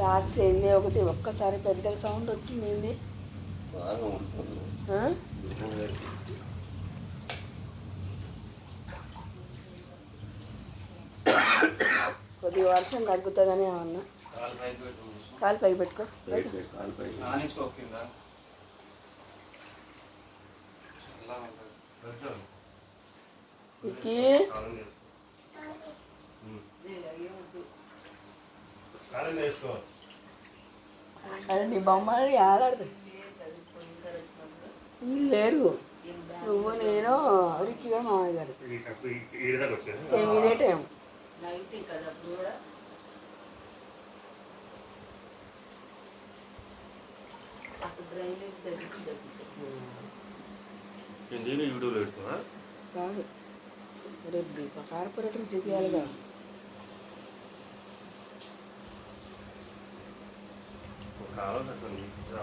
రాత్రి ఏంది ఒకటి ఒక్కసారి పెద్దగా సౌండ్ వచ్చింది? కొద్దిగా వర్షం తగ్గుతుందని ఏమన్నా? కాలు పైకి పెట్టుకో. పైకి పెట్టి, కాలు పైకి. నానించుకో కింద చల్లగా ఉంటుంది. ఇక్కి అదే నీ బొమ్మలు వీళ్ళు లేరు. నువ్వు నేను రిక్కి గారు మామయ్య గారు. సేమ్ ఇదే టైం. కదా యూట్యూబ్లో పెడుతున్నా. కాదు. 打了才说你不知道